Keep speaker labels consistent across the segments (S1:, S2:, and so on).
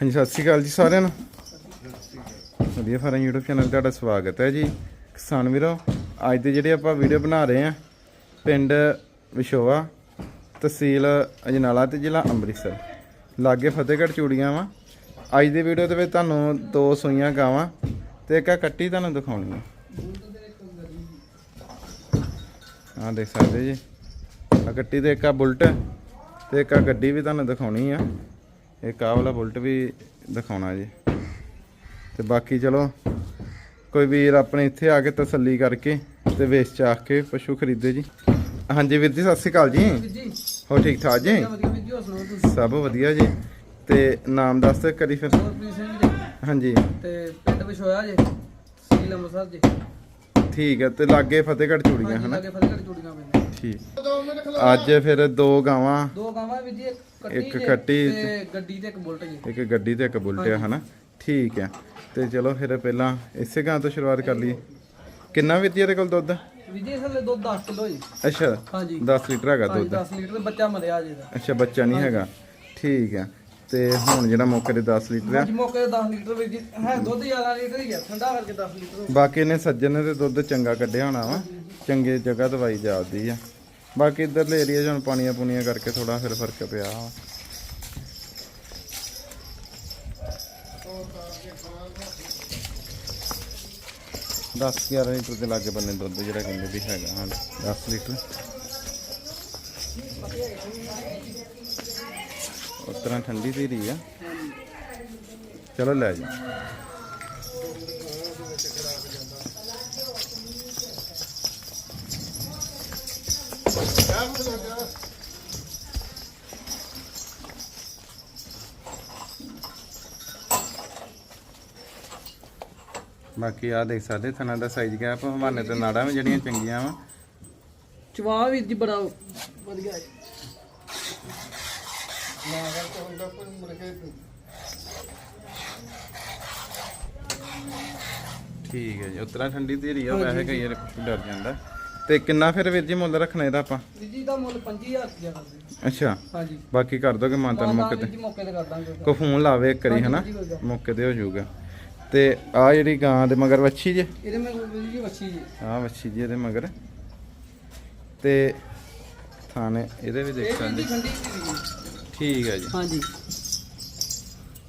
S1: ਹਾਂਜੀ, ਸਤਿ ਸ਼੍ਰੀ ਅਕਾਲ ਜੀ ਸਾਰਿਆਂ ਨੂੰ। ਵਧੀਆ ਫਾਰਮ YouTube ਚੈਨਲ 'ਤੇ ਤੁਹਾਡਾ ਸਵਾਗਤ ਹੈ ਜੀ। ਕਿਸਾਨ ਵੀਰੋ, ਅੱਜ ਦੇ ਜਿਹੜੇ ਆਪਾਂ ਵੀਡੀਓ ਬਣਾ ਰਹੇ ਆ ਪਿੰਡ ਵਿਸ਼ੋਵਾ ਤਹਿਸੀਲ ਅਜਨਾਲਾ ਤੇ ਜ਼ਿਲ੍ਹਾ ਅੰਮ੍ਰਿਤਸਰ। ਲਾਗੇ ਫਤਿਹਗੜ੍ਹ ਚੂੜੀਆਂ ਵਾ। ਅੱਜ ਦੀ ਵੀਡੀਓ ਦੇ ਵਿੱਚ ਤੁਹਾਨੂੰ ਦੋ ਸੂਈਆਂ ਗਾਵਾਂ ਤੇ ਇੱਕ ਆਹ ਕੱਟੀ ਤੁਹਾਨੂੰ ਦਿਖਾਉਣੀ ਆ। ਦੇਖ ਸਕਦੇ ਜੀ। ਆ ਕੱਟੀ ਤੇ ਇੱਕ ਆ ਬੁਲਟ ਤੇ ਇੱਕ ਆ ਗੱਡੀ ਵੀ ਤੁਹਾਨੂੰ ਦਿਖਾਉਣੀ ਆ। ਇੱਕ ਆਹ ਵਾਲਾ ਬੁਲਟ ਵੀ ਦਿਖਾਉਣਾ ਜੀ। ਤੇ ਬਾਕੀ ਚਲੋ ਕੋਈ ਵੀਰ ਆਪਣੇ ਇੱਥੇ ਆ ਕੇ ਤਸੱਲੀ ਕਰਕੇ ਤੇ ਵੇਚ ਚਾਖ ਕੇ ਪਸ਼ੂ ਖਰੀਦੇ ਜੀ। ਹਾਂਜੀ ਵੀਰ ਜੀ ਸਤਿ ਸ਼੍ਰੀ ਅਕਾਲ ਜੀ। ਹੋ ਠੀਕ ਠਾਕ ਜੀ? ਸਭ ਵਧੀਆ ਜੀ। ਤੇ ਨਾਮ ਦੱਸ ਕਰੀ ਫਿਰ। ਹਾਂਜੀ।
S2: ਤੇ ਪਿੰਡ ਵਿਸ਼ੋਇਆ ਜੀ? ਸੀਲ ਅੰਮ੍ਰਿਤਸਰ ਜੀ।
S1: ਠੀਕ ਹੈ ਤੇ ਲਾਗੇ ਫਤਿਹਗੜ੍ਹ ਚੂੜੀਆਂ ਹਨਾ?
S2: ਲਾਗੇ ਫਤਿਹਗੜ੍ਹ ਚੂੜੀਆਂ ਪੈਂਦੀਆਂ।
S1: ਠੀਕ। ਅੱਜ ਫਿਰ ਦੋ ਗਾਵਾਂ।
S2: ਦੋ ਗਾਵਾਂ ਵੀ ਜੀ ਇੱਕ ਕੱਟੀ ਤੇ ਗੱਡੀ ਤੇ ਇੱਕ ਬੁਲਟ ਜੀ।
S1: ਇੱਕ ਗੱਡੀ ਤੇ ਇੱਕ ਬੁਲਟ ਆ ਹਨਾ? ਠੀਕ ਹੈ ਤੇ ਚਲੋ ਫਿਰ ਪਹਿਲਾਂ ਇਸੇ ਗਾਂ ਤੋਂ ਸ਼ੁਰੂਆਤ ਕਰ ਲਈਏ ਕਿੰਨਾ ਵੀਰ ਜੀ ਇਹਦੇ ਕੋਲ ਦੁੱਧ?
S2: ਵੀ ਜੀ ਥੱਲੇ ਦੁੱਧ 10 ਕਿਲੋ ਜੀ।
S1: ਅੱਛਾ
S2: ਹਾਂਜੀ।
S1: 10 ਲੀਟਰ ਹੈਗਾ ਦੁੱਧ।
S2: 10 ਲੀਟਰ ਬੱਚਾ ਮਰਿਆ ਜੀ ਦਾ
S1: ਅੱਛਾ ਬੱਚਾ ਨਹੀਂ ਹੈਗਾ। ਠੀਕ ਹੈ ਤੇ ਹੁਣ ਜਿਹੜਾ ਮੌਕੇ ਤੇ 10 ਲੀਟਰ ਆ।
S2: ਅੱਜ ਮੌਕੇ ਤੇ 10 ਲੀਟਰ ਵੀ ਜੀ ਹੈ ਦੁੱਧ 11 ਲੀਟਰ ਹੀ ਆ ਠੰਡਾ ਕਰਕੇ 10 ਲੀਟਰ
S1: ਬਾਕੀ ਨੇ ਸੱਜਣ ਨੇ ਤੇ ਦੁੱਧ ਚੰਗਾ ਕੱਢਿਆ ਹੋਣਾ ਵਾ ਚੰਗੇ ਜਗ੍ਹਾ ਦਵਾਈ ਜਾਂਦੀ ਆ। ਬਾਕੀ ਇਧਰਲੇ ਏਰੀਆ 'ਚ ਹੁਣ ਪਾਣੀਆਂ ਪੂਣੀਆਂ ਕਰਕੇ ਥੋੜਾ ਫਿਰ ਫ਼ਰਕ ਪਿਆ ਵਾ। ਦਸ 11 ਲੀਟਰ ਦੇ ਲਾਗੇ ਬੰਨੇ ਦੁੱਧ ਜਿਹੜਾ ਕਹਿੰਦੇ ਵੀ ਹੈਗਾ ਹਾਂ 10 ਲੀਟਰ। ਉਸ ਤਰ੍ਹਾਂ ਠੰਡੀ ਦੀ ਰਹੀ ਆ। ਚਲੋ ਲੈ ਜਾ। ਬਾਕੀ ਆ ਦੇਖ ਸਕਦੇ ਥਣਾ ਦਾ ਸਾਈਜ਼ ਗੈਪ ਹਵਾਨੇ ਤੇ ਨਾੜਾਂ ਵੀ ਜਿਹੜੀਆਂ ਚੰਗੀਆਂ ਵਾ।
S2: ਚਵਾ ਵੀ ਜੀ ਬੜਾ ਵਧੀਆ ਜੀ
S1: ਠੀਕ ਹੈ ਜੀ ਉਤਰਾ ਠੰਡੀ ਰਹੀ ਆ ਵੈਸੇ ਕਈ ਵਾਰ ਡਰ ਜਾਂਦਾ। ਤੇ ਕਿੰਨਾ ਫਿਰ ਵੀਰ ਜੀ ਮੁੱਲ ਰੱਖਣਾ ਇਹਦਾ ਆਪਾਂ?
S2: ਜੀ ਦਾ ਮੁੱਲ 25000 ਰੁਪਇਆ ਕਰਦੇ
S1: ਅੱਛਾ।
S2: ਹਾਂਜੀ।
S1: ਬਾਕੀ ਕਰ ਦੋਗੇ ਮਾਨਤਾ ਨੂੰ ਮੌਕੇ
S2: ਮਾਤਾ
S1: ਤੇ?
S2: ਜੀ ਮੌਕੇ ਤੇ ਕਰ ਦਾਂਗੇ।
S1: ਕੋ ਫੋਨ ਲਾਵੇ ਇੱਕ ਵਾਰੀ ਹਨਾ? ਮੌਕੇ ਤੇ ਹੋ ਜਾਊਗਾ। ਤੇ ਆ ਜਿਹੜੀ ਗਾਂ ਦੇ ਮਗਰ ਵੱਛੀ ਜੇ?
S2: ਇਹਦੇ ਮੈਂ ਵੀ ਜੀ ਵੱਛੀ ਜੀ।
S1: ਆ ਵੱਛੀ ਜੀ ਇਹਦੇ ਮਗਰ। ਤੇ ਥਾਣੇ ਇਹਦੇ ਵੀ ਦੇਖ ਸਕਦੇ। ਠੀਕ ਹੈ ਜੀ।
S2: ਹਾਂਜੀ।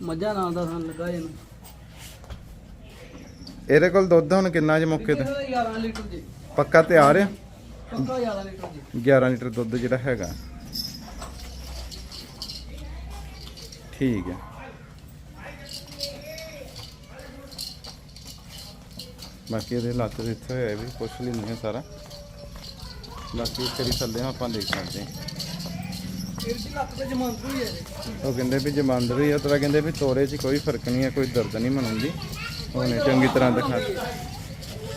S2: ਮੱਝਾਂ ਨਾਲ ਦਾ ਸਾਨੂੰ ਲੱਗਾ ਇਹਨੂੰ।
S1: ਇਹਦੇ ਕੋਲ ਦੁੱਧ ਹੁਣ ਕਿੰਨਾ ਜੇ ਮੌਕੇ ਤੇ?
S2: ਇਹਦਾ 11 ਲੀਟਰ ਜੀ।
S1: ਪੱਕਾ ਤਿਆਰ ਆ?
S2: ਪੱਕਾ 11 ਲੀਟਰ ਜੀ।
S1: 11 ਲੀਟਰ ਦੁੱਧ ਜਿਹੜਾ ਹੈਗਾ। ਠੀਕ ਹੈ। ਬਾਕੀ ਇਹਦੇ ਲੱਤ ਦੇ ਇੱਥੇ ਹੋਇਆ ਵੀ ਕੁਛ ਨਹੀਂ ਹੈ ਸਾਰਾ। ਬਾਕੀ ਵਾਰੀ ਥੱਲੇ ਆਪਾਂ ਦੇਖ ਸਕਦੇ ਹਾਂ।
S2: ਇਹ ਜੀ ਲੱਤ ਤੇ ਜਮਾਂਦਰੂ ਹੀ ਹੈ
S1: ਉਹ ਕਹਿੰਦੇ ਵੀ ਜਮਾਂਦਰੀ ਆ, ਤਰਾ ਕਹਿੰਦੇ ਵੀ ਤੋਰੇ 'ਚ ਕੋਈ ਫ਼ਰਕ ਨਹੀਂ ਹੈ ਕੋਈ ਦਰਦ ਨਹੀਂ ਮਨਾਉਂਦੀ। ਉਹਨੇ ਚੰਗੀ ਤਰ੍ਹਾਂ ਦਿਖਾ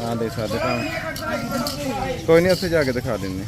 S1: ਹਾਂ, ਦੇਖ ਸਕਦੇ ਭਾਵੇਂ। ਕੋਈ ਨਹੀਂ ਉੱਥੇ ਜਾ ਕੇ ਦਿਖਾ ਦਿੰਦੇ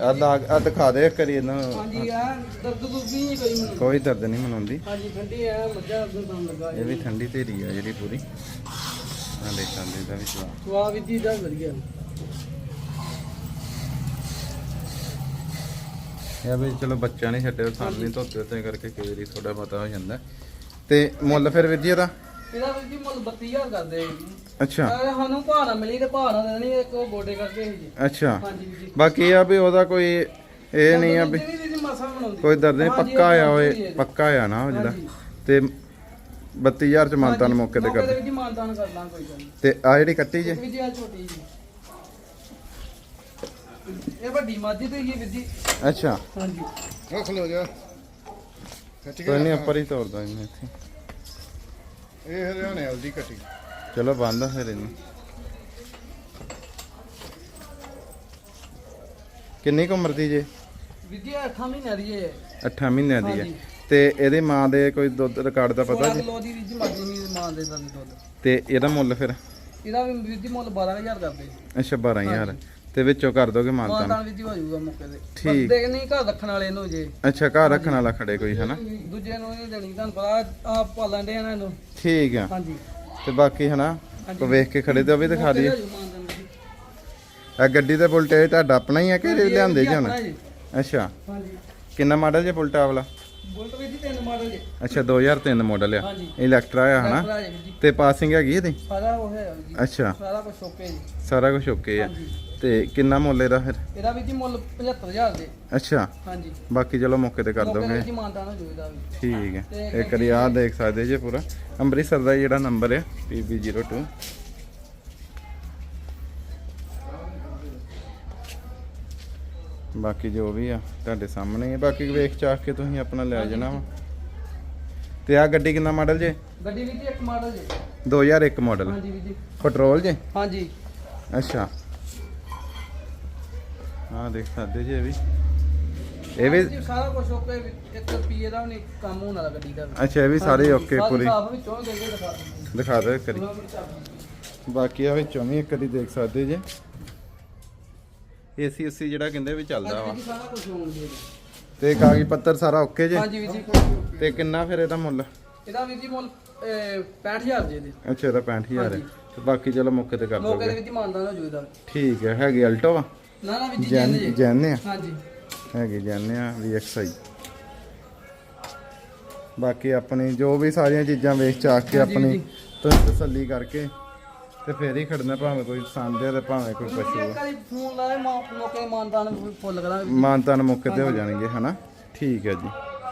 S1: ਆ ਦਿਖਾ ਦੇ ਕਰੀ ਇਹਨਾਂ। ਨੂੰ।
S2: ਹਾਂਜੀ ਆ ਦਰਦ ਦੁੱਧ ਨਹੀਂ ਕੋਈ ਮੈਨੂੰ।
S1: ਕੋਈ ਦਰਦ ਨਹੀਂ ਮਨਾਉਂਦੀ।
S2: ਹਾਂਜੀ ਠੰਡੀ ਆ ਮੱਝਾਂ ਅੰਦਰ ਦਮ ਲੱਗਾ।
S1: ਇਹ ਵੀ ਠੰਡੀ ਧੀਰੀ ਆ ਜਿਹੜੀ ਪੂਰੀ। ਆ ਵੀ ਸਵਾਦ।
S2: ਸਵਾ ਵੀ ਜੀ ਦਾ ਵਧੀਆ।
S1: ਇਹ ਵੀ ਚਲੋ ਬੱਚਾ ਨਹੀਂ ਛੱਡਿਆ ਸਾਨੂੰ ਨਹੀਂ ਧੋਤੇ ਤੇ ਕਰਕੇ ਕਈ ਵਾਰੀ ਥੋੜਾ ਪਤਾ ਹੋ ਜਾਂਦਾ। ਤੇ ਮੁੱਲ ਫਿਰ ਵੀਰ ਜੀ ਇਹਦਾ
S2: ਇਹਦਾ ਵੀ ਜੀ ਮੁੱਲ 32000 ਕਰਦੇ ਜੀ।
S1: ਅੱਛਾ।
S2: ਅਗਰ ਸਾਨੂੰ ਨਾ ਮਿਲੀ ਤੇ ਨਾ ਦੇਣੀ ਇੱਕ ਉਹ ਗੋਡੇ ਕਰਕੇ ਸੀ ਜੀ।
S1: ਅੱਛਾ।
S2: ਹਾਂਜੀ ਜੀ।
S1: ਬਾਕੀ ਇਹ ਆ ਵੀ ਉਹਦਾ ਕੋਈ ਇਹ ਨਹੀਂ ਆ ਵੀ
S2: ਨਹੀਂ ਜੀ ਮਸਾ ਬਣਾਉਂਦੀ।
S1: ਕੋਈ ਦਰਦ ਨਹੀਂ
S2: ਹਾਂਜੀ,
S1: ਪੱਕਾ ਆ
S2: ਇਹ
S1: ਓਏ। ਪੱਕਾ ਆ ਨਾ ਉਹ ਜਿਹੜਾ।
S2: ਹਾਂਜੀ।
S1: ਤੇ 32000 ਚ ਮਾਨਤਾਨ ਮੌਕੇ ਤੇ
S2: ਮੌਕੇ
S1: ਕਰ
S2: ਤੇ ਵੀ ਜੀ ਮਾਨਤਾਨ ਕਰ ਲਾਂ ਕੋਈ ਗੱਲ ਨਹੀਂ।
S1: ਤੇ ਆ ਜਿਹੜੀ ਕੱਟੀ ਜੇ?
S2: ਵੀ ਜੀ ਆ ਛੋਟੀ ਜੀ। ਇਹ ਵੱਡੀ ਮਾਝੀ ਤੇ ਹੀ ਹੈ ਵੀਰ ਜੀ।
S1: ਅੱਛਾ।
S2: ਹਾਂਜੀ।
S3: ਰੱਖ ਲੋ ਜਾ।
S1: ਕੋਈ ਨਹੀਂ ਉੱਪਰ ਹੀ ਤੋਰਦਾ ਇਹਨੂੰ ਇੱਥੇ।
S3: ਇਹ ਹਰਿਆਣੇ ਵਾਲੀ ਦੀ ਕੱਟੀ
S1: ਚਲੋ ਬੰਦ ਆ ਫਿਰ ਇਹਨੂੰ। ਕਿੰਨੀ ਕੁ ਉਮਰ ਦੀ ਜੇ?
S2: ਜੀ 8 ਮਹੀਨਿਆਂ ਦੀ ਹੈ
S1: 8 ਮਹੀਨਿਆਂ ਦੀ ਹੈ।
S2: ਹਾਂਜੀ।
S1: ਤੇ ਇਹਦੀ ਮਾਂ ਦੇ ਕੋਈ ਦੁੱਧ ਰਿਕਾਰਡ ਦਾ ਪਤਾ
S2: 16
S1: ਜੀ
S2: ਕਿਲੋ ਦੀ ਮਾਂ ਦੇ ਦੁੱਧ।
S1: ਤੇ ਇਹਦਾ ਮੁੱਲ ਫਿਰ?
S2: ਇਹਦਾ ਵੀ ਵੀਰ ਜੀ ਮੁੱਲ 12000 ਕਰਦੇ।
S1: ਅੱਛਾ 12000
S2: ਹਾਂਜੀ।
S1: ਤੇ ਵਿੱਚੋਂ ਕਰ ਦੋਗੇ ਮਾਨਤਾਨ?
S2: ਮਾਨਦਾਨ ਵੀ ਜੀ ਹੋ ਜਾਊਗਾ ਮੌਕੇ ਤੇ।
S1: ਠੀਕ।
S2: ਬੰਦੇ ਨਹੀਂ ਘਰ ਰੱਖਣ ਵਾਲੇ ਨੂੰ ਜੇ।
S1: ਅੱਛਾ ਘਰ ਰੱਖਣ ਵਾਲਾ ਖੜੇ ਕੋਈ ਹਨਾ?
S2: ਦੂਜੇ ਨੂੰ ਨਹੀਂ ਦੇਣੀ ਤੁਹਾਨੂੰ ਪਤਾ ਆਪ ਪਾਲਣ ਦੇ ਇਹਨਾਂ ਨੂੰ
S1: ਠੀਕ ਆ।
S2: ਹਾਂਜੀ।
S1: ਤੇ ਬਾਕੀ ਹਨਾ। ਕੋ ਵੇਖ ਕੇ ਖੜੇ ਤੇ ਉਹ ਵੀ ਦਿਖਾ ਦਈਏ
S2: ਤੇ ਹੋ।
S1: ਆ ਗੱਡੀ ਦੇ ਬੁਲਟ ਇਹ ਤੁਹਾਡਾ ਆਪਣਾ ਹੀ ਆ ਕਿ ਲਿਆਂਦੇ
S2: ਜੀ
S1: ਹੁਣ। ਅੱਛਾ।
S2: ਹਾਂਜੀ।
S1: ਕਿੰਨਾ ਮਾਡਲ ਜੇ ਬੁਲਟ ਆ ਵਾਲਾ
S2: ਬੁਲਟ ਵੀ ਜੀ ਤਿੰਨ ਮਾਡਲ ਜੇ।
S1: ਅੱਛਾ 2003 ਮਾਡਲ ਆ।
S2: ਹਾਂਜੀ।
S1: ਇਲੈਕਟਰਾ ਆ ਹਨਾ?
S2: ਆ ਜੀ।
S1: ਤੇ ਪਾਸਿੰਗ ਹੈਗੀ ਇਹਦੀ?
S2: ਸਾਰਾ ਉਹ ਹੈ ਜੀ।
S1: ਅੱਛਾ।
S2: ਸਾਰਾ ਕੁਝ ਓਕੇ ਜੀ।
S1: ਸਾਰਾ ਕੁਝ ਓਕੇ ਆ।
S2: ਹਾਂਜੀ।
S1: ਤੇ ਕਿੰਨਾ ਮੁੱਲ ਇਹਦਾ ਫਿਰ?
S2: ਇਹਦਾ ਵੀ ਜੀ ਮੁੱਲ 75000 ਦੇ।
S1: ਅੱਛਾ।
S2: ਹਾਂਜੀ।
S1: ਬਾਕੀ ਚਲੋ ਮੌਕੇ ਤੇ ਕਰ ਦੋਗੇ
S2: ਜੀ ਹੋ ਵੀ।
S1: ਠੀਕ ਹੈ। ਇੱਕ ਵਾਰੀ ਆਹ ਦੇਖ ਸਕਦੇ ਜੇ ਪੂਰਾ। ਅੰਮ੍ਰਿਤਸਰ ਦਾ ਜਿਹੜਾ ਨੰਬਰ ਹੈ PB02 ਬਾਕੀ ਜੋ ਵੀ ਆ ਤੁਹਾਡੇ ਸਾਹਮਣੇ ਹੀ ਹੈ ਬਾਕੀ ਵੇਖ ਚਾਖ ਕੇ ਤੁਸੀਂ ਆਪਣਾ ਲੈ ਜਾਣਾ ਵਾ। ਤੇ ਆ ਗੱਡੀ ਕਿੰਨਾ ਮਾਡਲ ਜੇ?
S2: ਗੱਡੀ ਵੀ ਜੀ ਇੱਕ ਮਾਡਲ ਜੇ।
S1: 2001 ਮਾਡਲ।
S2: ਹਾਂਜੀ ਵੀ ਜੀ।
S1: ਪੈਟਰੋਲ ਜੇ?
S2: ਹਾਂਜੀ।
S1: ਅੱਛਾ। ਹਾਂ ਦੇਖ ਸਕਦੇ ਜੇ ਇਹ ਵੀ। ਇਹ ਵੀ
S2: ਸਾਰਾ ਕੁਝ ਓਕੇ ਇੱਕ ਰੁਪਈਏ ਦਾ ਵੀ ਨਹੀਂ ਕੰਮ ਹੋਣ ਵਾਲਾ ਗੱਡੀ ਦਾ ਵੀ।
S1: ਅੱਛਾ ਇਹ ਵੀ ਸਾਰੇ ਓਕੇ
S2: ਸਾਰੀ
S1: ਪੂਰੀ।
S2: ਵਿੱਚੋਂ ਦੇ ਕੇ ਦਿਖਾ ਦਿੰਦੇ
S1: ਦਿਖਾ ਦਿਓ ਇੱਕ ਵਾਰੀ।
S2: ਹਾਂ।
S1: ਬਾਕੀ ਆ ਵਿੱਚੋਂ ਵੀ ਇੱਕ ਵਾਰੀ ਦੇਖ ਸਕਦੇ ਜੇ। ਏਸੀ ਉਸੀ ਜਿਹੜਾ ਕਹਿੰਦੇ ਵੀ ਚੱਲਦਾ ਵਾ।
S2: ਹਾਂਜੀ ਜੀ ਸਾਰਾ ਕੁਝ ਹੋਣ ਦੇ
S1: ਤੇ ਕਾਗਜ਼ ਪੱਤਰ ਸਾਰਾ ਓਕੇ ਜੇ?
S2: ਹਾਂਜੀ ਵੀ ਜੀ।
S1: ਤੇ ਕਿੰਨਾ ਫਿਰ ਇਹਦਾ ਮੁੱਲ?
S2: ਇਹਦਾ ਵੀ ਜੀ ਮੁੱਲ ਅਹ, 65000 ਜੇ ਦੇ।
S1: ਅੱਛਾ ਇਹਦਾ 65000 ਹੈ।
S2: ਹਾਂਜੀ।
S1: ਤੇ ਬਾਕੀ ਚਲੋ ਮੌਕੇ ਤੇ ਕਰ
S2: ਮੌਕੇ ਦੇ
S1: ਦੋਗੇ
S2: ਵਿੱਚ ਹੀ ਮਾਨਦਾਨ ਹੋ ਇਹਦਾ।
S1: ਠੀਕ ਹੈ ਹੈਗੀ ਅਲਟੋ ਵਾ?
S2: ਨਾ ਨਾ ਵੀ ਜੀ
S1: ਜੈਨ
S2: ਜੇ।
S1: ਜੈਨ ਆ।
S2: ਹਾਂਜੀ।
S1: ਹੈਗੀ ਜੈਨ ਆ VXI ਬਾਕੀ ਆਪਣੀ ਜੋ ਵੀ ਸਾਰੀਆਂ ਚੀਜ਼ਾਂ ਵੇਚ ਚਾਕ ਕੇ ਆਪਣੀ। ਤੁਸੀਂ ਤਸੱਲੀ ਕਰਕੇ ਤੇ ਫੇਰ ਹੀ ਖੜਨਾ ਭਾਵੇਂ ਕੋਈ ਪਸੰਦ ਹੈ ਤੇ ਭਾਵੇਂ ਕੋਈ ਪਸ਼ੂ
S2: ਇੱਕ ਵਾਰੀ ਫੋਨ ਲਾਏ ਮੌਕੇ ਦੇ ਮਾਨਦਾਨ ਫੁੱਲ ਕਰਾਂਗੇ।
S1: ਮਾਨਤਾਨ ਮੌਕੇ ਤੇ ਹੋ ਜਾਣਗੇ ਹਨਾ? ਠੀਕ ਹੈ ਜੀ।